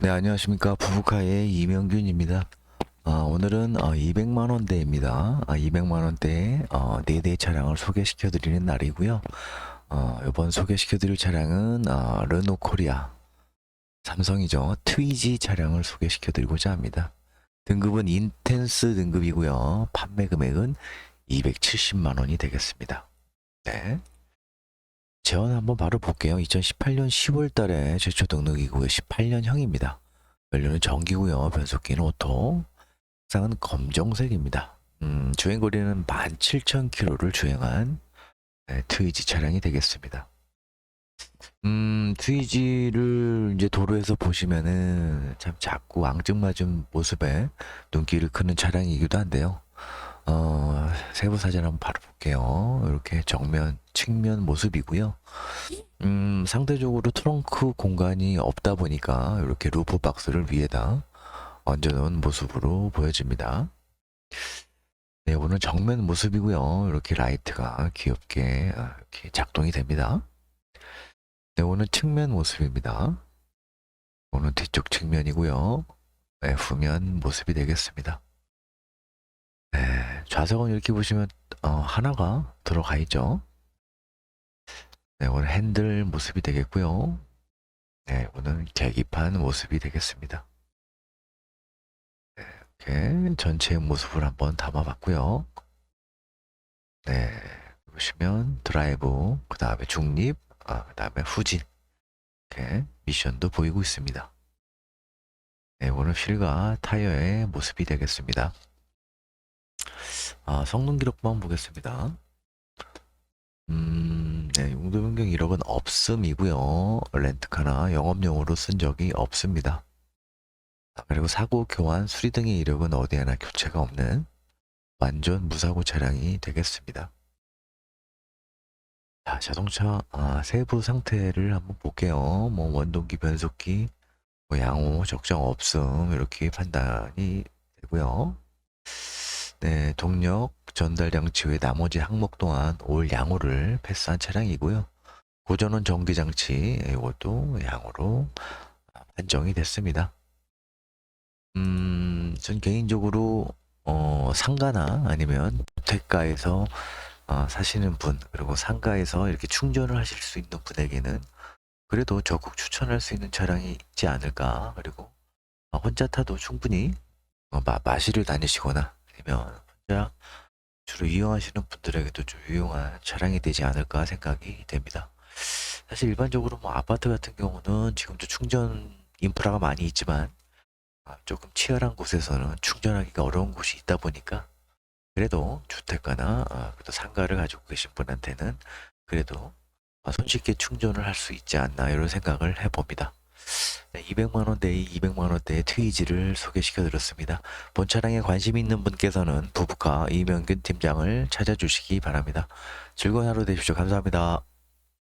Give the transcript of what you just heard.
네, 안녕하십니까. 부부카의 이명균입니다. 아, 오늘은 어, 200만 원대입니다. 아, 200만 원대에 어, 4대 차량을 소개시켜 드리는 날이고요. 어, 이번 소개시켜 드릴 차량은 어, 르노 코리아 삼성이죠. 트위지 차량을 소개시켜 드리고자 합니다. 등급은 인텐스 등급이고요. 판매 금액은 270만 원이 되겠습니다. 네. 재원 한번 바로 볼게요. 2018년 10월 달에 최초 등록이고요. 18년형입니다. 연료는 전기고요. 변속기는 오토. 색상은 검정색입니다. 음, 주행거리는 17,000km를 주행한 네, 트위지 차량이 되겠습니다. 음, 트위지를 이제 도로에서 보시면은 참 작고 앙증맞은 모습에 눈길을 크는 차량이기도 한데요. 어, 세부 사진 한번 바로 볼게요. 이렇게 정면, 측면 모습이고요. 음, 상대적으로 트렁크 공간이 없다 보니까 이렇게 루프 박스를 위에다 얹어놓은 모습으로 보여집니다. 네, 오늘 정면 모습이고요. 이렇게 라이트가 귀엽게 아, 이렇게 작동이 됩니다. 네, 오늘 측면 모습입니다. 오늘 뒤쪽 측면이고요. 네, 후면 모습이 되겠습니다. 네, 좌석은 이렇게 보시면 어, 하나가 들어가 있죠. 네, 오늘 핸들 모습이 되겠고요. 네, 오늘 계기판 모습이 되겠습니다. 네, 이렇게 전체 모습을 한번 담아봤고요. 네, 보시면 드라이브, 그 다음에 중립, 아, 그 다음에 후진, 이렇게 미션도 보이고 있습니다. 네, 오늘 휠과 타이어의 모습이 되겠습니다. 아, 성능 기록만 보겠습니다. 음, 네, 용도 변경 이력은 없음이고요. 렌트카나 영업용으로 쓴 적이 없습니다. 아, 그리고 사고, 교환, 수리 등의 이력은 어디에나 교체가 없는 완전 무사고 차량이 되겠습니다. 자, 자동차 아, 세부 상태를 한번 볼게요. 뭐 원동기, 변속기, 뭐 양호, 적정 없음 이렇게 판단이 되고요. 네, 동력 전달 장치 외 나머지 항목 또한 올 양호를 패스한 차량이고요. 고전원 전기 장치 이것도 양호로 판정이 됐습니다. 음, 전 개인적으로 어, 상가나 아니면 주택가에서 어, 사시는 분 그리고 상가에서 이렇게 충전을 하실 수 있는 분에게는 그래도 적극 추천할 수 있는 차량이 있지 않을까. 그리고 어, 혼자 타도 충분히 어, 마, 마시를 다니시거나 아니면 혼자 주로 이용하시는 분들에게도 좀 유용한 차량이 되지 않을까 생각이 됩니다. 사실 일반적으로 뭐 아파트 같은 경우는 지금도 충전 인프라가 많이 있지만 아, 조금 치열한 곳에서는 충전하기가 어려운 곳이 있다 보니까 그래도 주택가나 아, 그래도 상가를 가지고 계신 분한테는 그래도 아, 손쉽게 충전을 할 수 있지 않나 이런 생각을 해봅니다. 네, 200만 원대의 200만 원대의 트위지를 소개시켜 드렸습니다. 본 차량에 관심 있는 분께서는 부부카 이명균 팀장을 찾아주시기 바랍니다. 즐거운 하루 되십시오. 감사합니다.